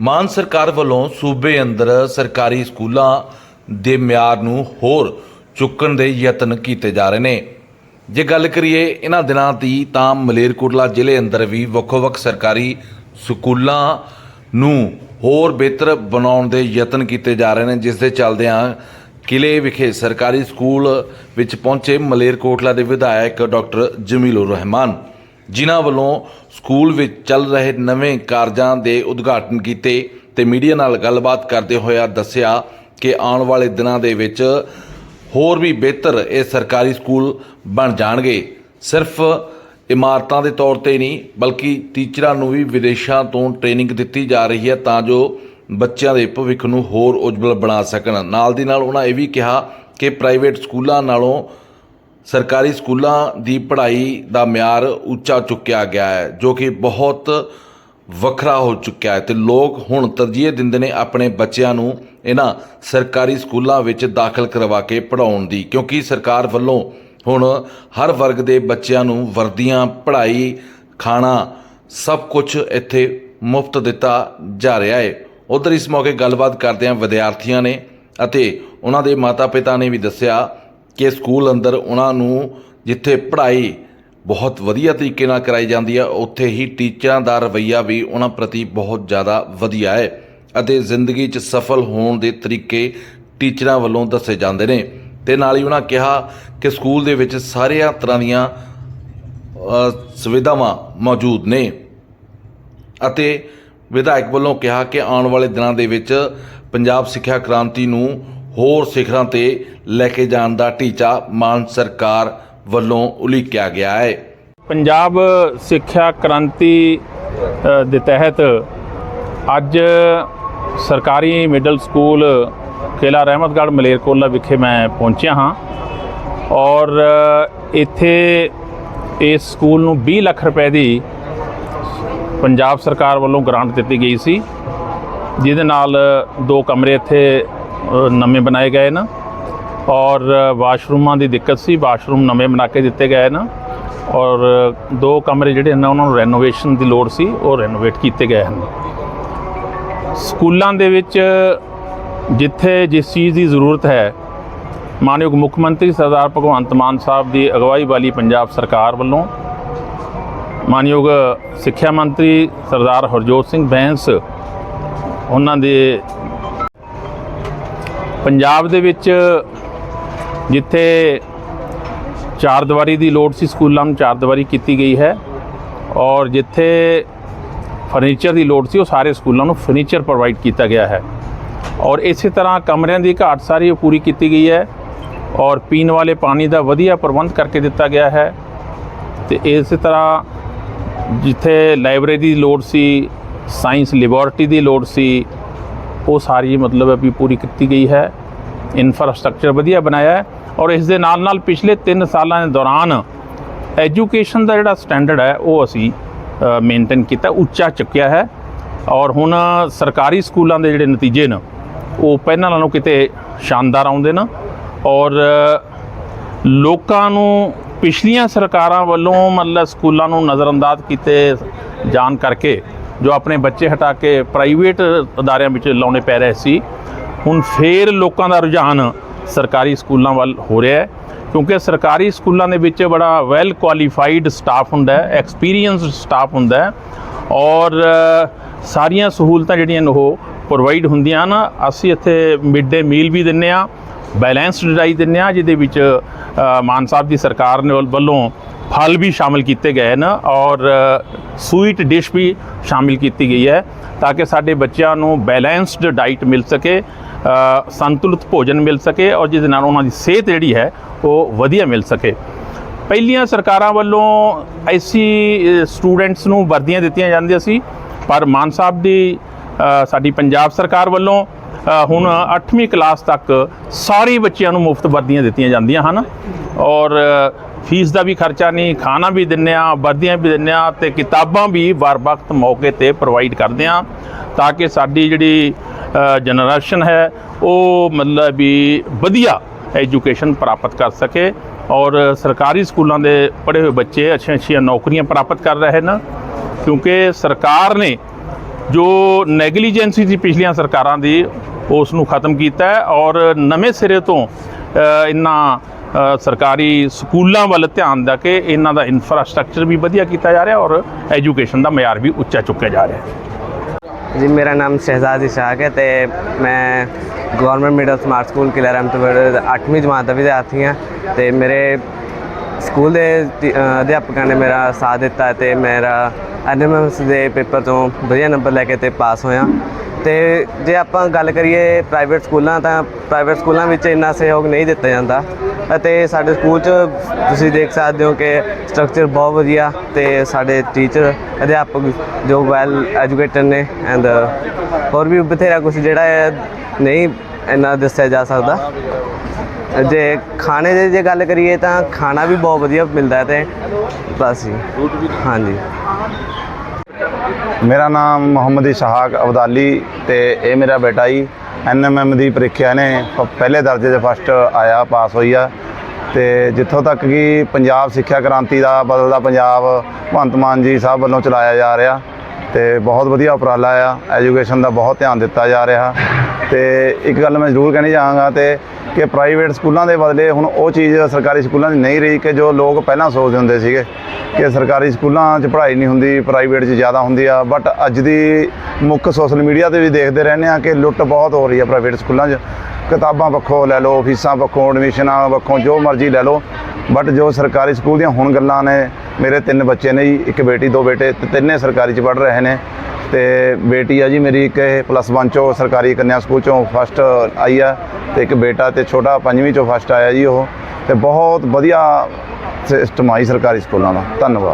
ਮਾਨ ਸਰਕਾਰ ਵੱਲੋਂ ਸੂਬੇ ਅੰਦਰ ਸਰਕਾਰੀ ਸਕੂਲਾਂ ਦੇ ਮਿਆਰ ਨੂੰ ਹੋਰ ਚੁੱਕਣ ਦੇ ਯਤਨ ਕੀਤੇ ਜਾ ਰਹੇ ਨੇ। ਜੇ ਗੱਲ ਕਰੀਏ ਇਹਨਾਂ ਦਿਨਾਂ ਦੀ, ਤਾਂ ਮਲੇਰਕੋਟਲਾ ਜ਼ਿਲ੍ਹੇ ਅੰਦਰ ਵੀ ਵੱਖੋ-ਵੱਖ ਸਰਕਾਰੀ ਸਕੂਲਾਂ ਨੂੰ ਹੋਰ ਬਿਹਤਰ ਬਣਾਉਣ ਦੇ ਯਤਨ ਕੀਤੇ ਜਾ ਰਹੇ ਨੇ, ਜਿਸ ਦੇ ਚੱਲਦਿਆਂ ਕਿਲੇ ਵਿਖੇ ਸਰਕਾਰੀ ਸਕੂਲ ਵਿੱਚ ਪਹੁੰਚੇ ਮਲੇਰਕੋਟਲਾ ਦੇ ਵਿਧਾਇਕ ਡਾਕਟਰ ਜਮੀਲੁਰ ਰਹਿਮਾਨ। ਜਿਨ੍ਹਾਂ ਵੱਲੋਂ ਸਕੂਲ ਵਿੱਚ ਚੱਲ ਰਹੇ ਨਵੇਂ ਕਾਰਜਾਂ ਦੇ ਉਦਘਾਟਨ ਕੀਤੇ ਤੇ ਮੀਡੀਆ ਨਾਲ ਗੱਲਬਾਤ ਕਰਦੇ ਹੋਇਆ ਦੱਸਿਆ ਕਿ ਆਉਣ ਵਾਲੇ ਦਿਨਾਂ ਦੇ ਵਿੱਚ ਹੋਰ ਵੀ ਬਿਹਤਰ ਇਹ ਸਰਕਾਰੀ ਸਕੂਲ ਬਣ ਜਾਣਗੇ। ਸਿਰਫ ਇਮਾਰਤਾਂ ਦੇ ਤੌਰ ਤੇ ਨਹੀਂ, ਬਲਕਿ ਟੀਚਰਾਂ ਨੂੰ ਵੀ ਵਿਦੇਸ਼ਾਂ ਤੋਂ ਟ੍ਰੇਨਿੰਗ ਦਿੱਤੀ ਜਾ ਰਹੀ ਹੈ ਤਾਂ ਜੋ ਬੱਚਿਆਂ ਦੇ ਭਵਿੱਖ ਨੂੰ ਹੋਰ ਉਜਵਲ ਬਣਾ ਸਕਣ। ਨਾਲ ਦੀ ਨਾਲ ਉਹਨਾਂ ਇਹ ਵੀ ਕਿਹਾ ਕਿ ਪ੍ਰਾਈਵੇਟ ਸਕੂਲਾਂ ਨਾਲੋਂ ਸਰਕਾਰੀ ਸਕੂਲਾਂ ਦੀ ਪੜ੍ਹਾਈ ਦਾ ਮਿਆਰ ਉੱਚਾ ਚੁੱਕਿਆ ਗਿਆ ਹੈ, ਜੋ ਕਿ ਬਹੁਤ ਵੱਖਰਾ ਹੋ ਚੁੱਕਿਆ ਹੈ ਤੇ ਲੋਕ ਹੁਣ ਤਰਜੀਹ ਦਿੰਦੇ ਨੇ ਆਪਣੇ ਬੱਚਿਆਂ ਨੂੰ ਇਹਨਾਂ ਸਰਕਾਰੀ ਸਕੂਲਾਂ ਵਿੱਚ ਦਾਖਲ ਕਰਵਾ ਕੇ ਪੜ੍ਹਾਉਣ ਦੀ, ਕਿਉਂਕਿ ਸਰਕਾਰ ਵੱਲੋਂ ਹੁਣ ਹਰ ਵਰਗ ਦੇ ਬੱਚਿਆਂ ਨੂੰ ਵਰਦੀਆਂ, ਪੜ੍ਹਾਈ, ਖਾਣਾ ਸਭ ਕੁਝ ਇੱਥੇ ਮੁਫਤ ਦਿੱਤਾ ਜਾ ਰਿਹਾ ਹੈ। ਉਧਰ ਇਸ ਮੌਕੇ ਗੱਲਬਾਤ ਕਰਦਿਆਂ ਵਿਦਿਆਰਥੀਆਂ ਨੇ ਅਤੇ ਉਹਨਾਂ ਦੇ ਮਾਤਾ-ਪਿਤਾ ਨੇ ਵੀ ਦੱਸਿਆ ਕਿ ਸਕੂਲ ਅੰਦਰ ਉਹਨਾਂ ਨੂੰ ਜਿੱਥੇ ਪੜ੍ਹਾਈ ਬਹੁਤ ਵਧੀਆ ਤਰੀਕੇ ਨਾਲ ਕਰਾਈ ਜਾਂਦੀ ਹੈ ਉੱਥੇ ਹੀ ਟੀਚਰਾਂ ਦਾ ਰਵੱਈਆ ਵੀ ਉਹਨਾਂ ਪ੍ਰਤੀ ਬਹੁਤ ਜ਼ਿਆਦਾ ਵਧੀਆ ਹੈ ਅਤੇ ਜ਼ਿੰਦਗੀ 'ਚ ਸਫਲ ਹੋਣ ਦੇ ਤਰੀਕੇ ਟੀਚਰਾਂ ਵੱਲੋਂ ਦੱਸੇ ਜਾਂਦੇ ਨੇ। ਤੇ ਨਾਲ ਹੀ ਉਹਨਾਂ ਕਿਹਾ ਕਿ ਸਕੂਲ ਦੇ ਵਿੱਚ ਸਾਰੀਆਂ ਤਰ੍ਹਾਂ ਦੀਆਂ ਸੁਵਿਧਾਵਾਂ ਮੌਜੂਦ ਨੇ। ਅਤੇ ਵਿਧਾਇਕ ਵੱਲੋਂ ਕਿਹਾ ਕਿ ਆਉਣ ਵਾਲੇ ਦਿਨਾਂ ਦੇ ਵਿੱਚ ਪੰਜਾਬ ਸਿੱਖਿਆ ਕ੍ਰਾਂਤੀ ਨੂੰ ਹੋਰ ਸਿਖਰਾਂ ਤੇ ਲੈ ਕੇ ਜਾਣ ਦਾ ਟੀਚਾ ਮਾਨ ਸਰਕਾਰ ਵੱਲੋਂ ਉਲੀਕਿਆ ਗਿਆ ਹੈ। ਪੰਜਾਬ ਸਿੱਖਿਆ ਕ੍ਰਾਂਤੀ ਦੇ ਤਹਿਤ ਅੱਜ ਸਰਕਾਰੀ ਮਿਡਲ ਸਕੂਲ ਕਿਲਾ ਰਹਿਮਤਗੜ੍ਹ ਮਲੇਰਕੋਲਾ ਵਿਖੇ ਮੈਂ ਪਹੁੰਚਿਆ ਹਾਂ ਔਰ ਇੱਥੇ ਇਸ ਸਕੂਲ ਨੂੰ 20 ਲੱਖ ਰੁਪਏ ਦੀ ਪੰਜਾਬ ਸਰਕਾਰ ਵੱਲੋਂ ਗ੍ਰਾਂਟ ਦਿੱਤੀ ਗਈ ਸੀ, ਜਿਹਦੇ ਨਾਲ ਦੋ ਕਮਰੇ ਇੱਥੇ ਨਵੇਂ ਬਣਾਏ ਗਏ ਨਾ। ਔਰ ਵਾਸ਼ਰੂਮਾਂ ਦੀ ਦਿੱਕਤ ਸੀ। ਵਾਸ਼ਰੂਮ ਨਵੇਂ ਬਣਾ ਕੇ ਦਿੱਤੇ ਗਏ ਨਾ। ਔਰ ਦੋ ਕਮਰੇ ਜਿਹੜੇ ਹਨ, ਉਹਨਾਂ ਨੂੰ ਰੈਨੋਵੇਸ਼ਨ ਦੀ ਲੋੜ ਸੀ। ਉਹ ਰੈਨੋਵੇਟ ਕੀਤੇ ਗਏ ਹਨ। ਸਕੂਲਾਂ ਦੇ ਵਿੱਚ, ਜਿੱਥੇ ਜਿਸ ਚੀਜ਼ ਦੀ ਜ਼ਰੂਰਤ ਹੈ, ਮਾਨਯੋਗ ਮੁੱਖ ਮੰਤਰੀ ਸਰਦਾਰ ਭਗਵੰਤ ਮਾਨ ਸਾਹਿਬ ਦੀ ਅਗਵਾਈ ਵਾਲੀ ਪੰਜਾਬ ਸਰਕਾਰ ਵੱਲੋਂ, ਮਾਨਯੋਗ ਸਿੱਖਿਆ ਮੰਤਰੀ ਸਰਦਾਰ ਹਰਜੋਤ ਸਿੰਘ ਬੈਂਸ, ਉਹਨਾਂ ਦੇ ਪੰਜਾਬ ਦੇ ਵਿੱਚ ਜਿੱਥੇ ਚਾਰ ਦੀਵਾਰੀ ਦੀ ਲੋੜ ਸੀ, ਸਕੂਲਾਂ ਨੂੰ ਚਾਰ ਦੀਵਾਰੀ ਕੀਤੀ ਗਈ ਹੈ ਔਰ ਜਿੱਥੇ ਫਰਨੀਚਰ ਦੀ ਲੋੜ ਸੀ, ਉਹ ਸਾਰੇ ਸਕੂਲਾਂ ਨੂੰ ਫਰਨੀਚਰ ਪ੍ਰੋਵਾਈਡ ਕੀਤਾ ਗਿਆ ਹੈ। ਔਰ ਇਸੇ ਤਰ੍ਹਾਂ ਕਮਰਿਆਂ ਦੀ ਘਾਟ ਸਾਰੀ ਉਹ ਪੂਰੀ ਕੀਤੀ ਗਈ ਹੈ ਔਰ ਪੀਣ ਵਾਲੇ ਪਾਣੀ ਦਾ ਵਧੀਆ ਪ੍ਰਬੰਧ ਕਰਕੇ ਦਿੱਤਾ ਗਿਆ ਹੈ ਤੇ ਇਸੇ ਤਰ੍ਹਾਂ ਜਿੱਥੇ ਲਾਇਬ੍ਰੇਰੀ ਦੀ ਲੋੜ ਸੀ, ਸਾਇੰਸ ਲੈਬੋਰਟਰੀ ਦੀ ਲੋੜ ਸੀ ਉਹ ਸਾਰੀ ਮਤਲਬ ਹੈ ਵੀ ਪੂਰੀ ਕੀਤੀ ਗਈ ਹੈ। ਇਨਫਰਾਸਟ੍ਰਕਚਰ ਵਧੀਆ ਬਣਾਇਆ ਹੈ ਔਰ ਇਸ ਦੇ ਨਾਲ ਨਾਲ ਪਿਛਲੇ 3 ਸਾਲਾਂ ਦੇ ਦੌਰਾਨ ਐਜੂਕੇਸ਼ਨ ਦਾ ਜਿਹੜਾ ਸਟੈਂਡਰਡ ਹੈ, ਉਹ ਅਸੀਂ ਮੇਨਟੇਨ ਕੀਤਾ, ਉੱਚਾ ਚੁੱਕਿਆ ਹੈ। ਔਰ ਹੁਣ ਸਰਕਾਰੀ ਸਕੂਲਾਂ ਦੇ ਜਿਹੜੇ ਨਤੀਜੇ ਨੇ, ਉਹ ਪਹਿਲਾਂ ਨਾਲੋਂ ਕਿਤੇ ਸ਼ਾਨਦਾਰ ਆਉਂਦੇ ਨੇ ਔਰ ਲੋਕਾਂ ਨੂੰ ਪਿਛਲੀਆਂ ਸਰਕਾਰਾਂ ਵੱਲੋਂ ਮਤਲਬ ਸਕੂਲਾਂ ਨੂੰ ਨਜ਼ਰਅੰਦਾਜ਼ ਕੀਤੇ ਜਾਣ ਕਰਕੇ ਜੋ ਆਪਣੇ ਬੱਚੇ ਹਟਾ ਕੇ ਪ੍ਰਾਈਵੇਟ ਅਦਾਰਿਆਂ ਵਿੱਚ ਲਾਉਣੇ ਪੈ ਰਹੇ ਸੀ, ਹੁਣ ਫੇਰ ਲੋਕਾਂ ਦਾ ਰੁਝਾਨ ਸਰਕਾਰੀ ਸਕੂਲਾਂ ਵੱਲ ਹੋ ਰਿਹਾ ਹੈ, ਕਿਉਂਕਿ ਸਰਕਾਰੀ ਸਕੂਲਾਂ ਦੇ ਵਿੱਚ ਬੜਾ ਵੈਲ ਕੁਆਲੀਫਾਈਡ ਸਟਾਫ ਹੁੰਦਾ ਹੈ ਐਕਸਪੀਰੀਅੰਸਡ ਸਟਾਫ ਹੁੰਦਾ ਹੈ ਔਰ ਸਾਰੀਆਂ ਸਹੂਲਤਾਂ ਜਿਹੜੀਆਂ ਉਹ ਪ੍ਰੋਵਾਈਡ ਹੁੰਦੀਆਂ ਨਾ ਅਸੀਂ ਇੱਥੇ ਮਿਡ ਡੇ ਮੀਲ ਵੀ ਦਿੰਨੇ ਆ ਬੈਲੈਂਸਡ ਡਾਈਟ ਦਿੰਨੇ ਆ ਜਿਹਦੇ ਵਿੱਚ ਮਾਨ ਸਾਹਿਬ ਦੀ ਸਰਕਾਰ ਨੇ ਵੱਲੋਂ ਫਲ ਵੀ ਸ਼ਾਮਿਲ ਕੀਤੇ ਗਏ ਹਨ ਔਰ ਸਵੀਟ ਡਿਸ਼ ਵੀ ਸ਼ਾਮਿਲ ਕੀਤੀ ਗਈ ਹੈ ਤਾਂ ਕਿ ਸਾਡੇ ਬੱਚਿਆਂ ਨੂੰ ਬੈਲੈਂਸਡ ਡਾਈਟ ਮਿਲ ਸਕੇ ਸੰਤੁਲਿਤ ਭੋਜਨ ਮਿਲ ਸਕੇ ਔਰ ਜਿਹਦੇ ਨਾਲ ਉਹਨਾਂ ਦੀ ਸਿਹਤ ਜਿਹੜੀ ਹੈ, ਉਹ ਵਧੀਆ ਮਿਲ ਸਕੇ। ਪਹਿਲੀਆਂ ਸਰਕਾਰਾਂ ਵੱਲੋਂ ਐਸੀ ਸਟੂਡੈਂਟਸ ਨੂੰ ਵਰਦੀਆਂ ਦਿੱਤੀਆਂ ਜਾਂਦੀਆਂ ਸੀ ਪਰ ਮਾਨ ਸਾਹਿਬ ਦੀ ਸਾਡੀ ਪੰਜਾਬ ਸਰਕਾਰ ਵੱਲੋਂ ਹੁਣ 8ਵੀਂ ਕਲਾਸ ਤੱਕ ਸਾਰੇ ਬੱਚਿਆਂ ਨੂੰ ਮੁਫਤ ਵਰਦੀਆਂ ਦਿੱਤੀਆਂ ਜਾਂਦੀਆਂ ਹਨ। ਔਰ ਫੀਸ ਦਾ ਵੀ ਖਰਚਾ ਨਹੀਂ, ਖਾਣਾ ਵੀ ਦਿੰਨੇ ਆ ਵਰਦੀਆਂ ਵੀ ਦਿੰਨੇ ਆ ਤੇ ਕਿਤਾਬਾਂ ਵੀ ਵਾਰ ਵਕਤ ਮੌਕੇ ਤੇ ਪ੍ਰੋਵਾਈਡ ਕਰਦੇ ਆ ਤਾਂ ਕਿ ਸਾਡੀ ਜਿਹੜੀ ਜਨਰੇਸ਼ਨ ਹੈ, ਉਹ ਮਤਲਬ ਵੀ ਵਧੀਆ ਐਜੂਕੇਸ਼ਨ ਪ੍ਰਾਪਤ ਕਰ ਸਕੇ ਔਰ ਸਰਕਾਰੀ ਸਕੂਲਾਂ ਦੇ ਪੜ੍ਹੇ ਹੋਏ ਬੱਚੇ ਅੱਛੀਆਂ ਅੱਛੀਆਂ ਨੌਕਰੀਆਂ ਪ੍ਰਾਪਤ ਕਰ ਰਹੇ ਹਨ ਕਿਉਂਕਿ ਸਰਕਾਰ ਨੇ ਜੋ ਨੈਗਲੀਜੈਂਸੀ ਸੀ ਪਿਛਲੀਆਂ ਸਰਕਾਰਾਂ ਦੀ ਉਸ ਨੂੰ ਖਤਮ ਕੀਤਾ ਹੈ ਔਰ ਨਵੇਂ ਸਿਰੇ ਤੋਂ ਅ, ਇਹਨਾਂ ਸਰਕਾਰੀ ਸਕੂਲਾਂ ਵੱਲ ਧਿਆਨ ਦੇ ਕੇ ਇਹਨਾਂ ਦਾ ਇਨਫਰਾਸਟ੍ਰਕਚਰ ਵੀ ਵਧੀਆ ਕੀਤਾ ਜਾ ਰਿਹਾ ਔਰ ਐਜੂਕੇਸ਼ਨ ਦਾ ਮਿਆਰ ਵੀ ਉੱਚਾ ਚੁੱਕਿਆ ਜਾ ਰਿਹਾ ਹੈ। ਜੀ ਮੇਰਾ ਨਾਮ ਸ਼ਹਿਜ਼ਾਦ ਇਸ਼ਾਕ ਹੈ ਤੇ ਮੈਂ government middle smart school Kilar Ahmadpur 8ਵੀਂ ਜਮਾਤ ਦਾ ਵਿਦਿਆਰਥੀ ਹਾਂ ਤੇ ਮੇਰੇ ਸਕੂਲ ਦੇ ਟੀ- ਅਧਿਆਪਕਾਂ ਨੇ ਮੇਰਾ ਸਾਥ ਦਿੱਤਾ ਹੈ ਤੇ ਮੇਰਾ ਐਨਐਮਐਸ ਦੇ ਪੇਪਰ ਤੋਂ ਵਧੀਆ ਨੰਬਰ ਲੈ ਕੇ ਤੇ ਪਾਸ ਹੋਇਆ। ਤੇ ਜੇ ਆਪਾਂ ਗੱਲ ਕਰੀਏ ਪ੍ਰਾਈਵੇਟ ਸਕੂਲਾਂ ਤਾਂ ਪ੍ਰਾਈਵੇਟ ਸਕੂਲਾਂ ਵਿੱਚ ਇੰਨਾ ਸਹਿਯੋਗ ਨਹੀਂ ਦਿੱਤਾ ਜਾਂਦਾ ਅਤੇ ਸਾਡੇ ਸਕੂਲ 'ਚ ਤੁਸੀਂ ਦੇਖ ਸਕਦੇ ਹੋ ਕਿ ਸਟਰਕਚਰ ਬਹੁਤ ਵਧੀਆ ਤੇ ਸਾਡੇ ਟੀਚਰ ਅਧਿਆਪਕ ਜੋ ਵੈਲ ਐਜੂਕੇਟਡ ਨੇ ਐਂਡ ਹੋਰ ਵੀ ਬਥੇਰਾ ਕੁਝ ਜਿਹੜਾ ਹੈ ਨਹੀਂ ਇੰਨਾ ਦੱਸਿਆ ਜਾ ਸਕਦਾ। ਜੇ ਖਾਣੇ ਦੀ ਜੇ ਗੱਲ ਕਰੀਏ ਤਾਂ ਖਾਣਾ ਵੀ ਬਹੁਤ ਵਧੀਆ ਮਿਲਦਾ ਹੈ ਤੇ ਬਸ ਜੀ। ਹਾਂਜੀ। ਮੇਰਾ ਨਾਮ ਮੁਹੰਮਦ ਇਸ਼ਹਾਕ ਅਬਦਾਲੀ ਤੇ ਇਹ ਮੇਰਾ ਬੇਟਾ ਜੀ। ਐਨਐਮਐਮ ਦੀ ਪ੍ਰੀਖਿਆ ਨੇ ਪਹਿਲੇ ਦਰਜੇ ਦੇ ਫਸਟ ਆਇਆ, ਪਾਸ ਹੋਈ ਆ। ਤੇ ਜਿੱਥੋਂ ਤੱਕ ਕਿ ਪੰਜਾਬ ਸਿੱਖਿਆ ਕ੍ਰਾਂਤੀ ਦਾ ਬਦਲਦਾ ਪੰਜਾਬ, ਭਗਵੰਤ ਮਾਨ ਜੀ ਸਾਹਿਬ ਵੱਲੋਂ ਚਲਾਇਆ ਜਾ ਰਿਹਾ। ਤੇ ਬਹੁਤ ਵਧੀਆ ਉਪਰਾਲਾ ਆ। ਐਜੂਕੇਸ਼ਨ ਦਾ ਬਹੁਤ ਧਿਆਨ ਦਿੱਤਾ ਜਾ ਰਿਹਾ। ਤੇ ਇੱਕ ਗੱਲ ਮੈਂ ਜ਼ਰੂਰ ਕਹਿਣੀ ਚਾਹਾਂਗਾ ਤੇ ਕਿ ਪ੍ਰਾਈਵੇਟ ਸਕੂਲਾਂ ਦੇ ਬਦਲੇ ਹੁਣ ਉਹ ਚੀਜ਼ ਸਰਕਾਰੀ ਸਕੂਲਾਂ 'ਚ ਨਹੀਂ ਰਹੀ ਕਿ ਜੋ ਲੋਕ ਪਹਿਲਾਂ ਸੋਚਦੇ ਹੁੰਦੇ ਸੀਗੇ ਕਿ ਸਰਕਾਰੀ ਸਕੂਲਾਂ 'ਚ ਪੜ੍ਹਾਈ ਨਹੀਂ ਹੁੰਦੀ ਪ੍ਰਾਈਵੇਟ 'ਚ ਜ਼ਿਆਦਾ ਹੁੰਦੀ ਆ ਬਟ ਅੱਜ ਦੀ ਮੁੱਖ ਸੋਸ਼ਲ ਮੀਡੀਆ ਤੇ ਵੀ ਦੇਖਦੇ ਰਹਿੰਦੇ ਆ ਕਿ ਲੁੱਟ ਬਹੁਤ ਹੋ ਰਹੀ ਆ ਪ੍ਰਾਈਵੇਟ ਸਕੂਲਾਂ 'ਚ। ਕਿਤਾਬਾਂ ਪੱਖੋਂ ਲੈ ਲਓ, ਫੀਸਾਂ ਪੱਖੋਂ ਐਡਮਿਸ਼ਨਾਂ ਪੱਖੋਂ ਜੋ ਮਰਜ਼ੀ ਲੈ ਲਓ ਬਟ ਜੋ ਸਰਕਾਰੀ ਸਕੂਲ ਦੀਆਂ ਹੁਣ ਗੱਲਾਂ ਨੇ, ਮੇਰੇ ਤਿੰਨ ਬੱਚੇ ਨੇ ਜੀ, ਇੱਕ ਬੇਟੀ, ਦੋ ਬੇਟੇ, ਤੇ ਤਿੰਨੇ ਸਰਕਾਰੀ 'ਚ ਪੜ੍ਹ ਰਹੇ ਨੇ। ਤੇ ਬੇਟੀ ਆ ਜੀ ਮੇਰੀ, ਇੱਕ ਇਹ ਪਲੱਸ 1 ਚੋਂ ਸਰਕਾਰੀ ਕੰਨਿਆ ਸਕੂਲ ਚੋਂ ਫਸਟ ਆਈ ਆ ਤੇ ਇੱਕ ਬੇਟਾ ਤੇ ਛੋਟਾ ਪੰਜਵੀਂ ਚੋਂ ਫਸਟ ਆਇਆ ਜੀ ਉਹ ਤੇ ਬਹੁਤ ਵਧੀਆ ਸਿਸਟਮ ਆਈ ਸਰਕਾਰੀ ਸਕੂਲਾਂ ਦਾ। ਧੰਨਵਾਦ।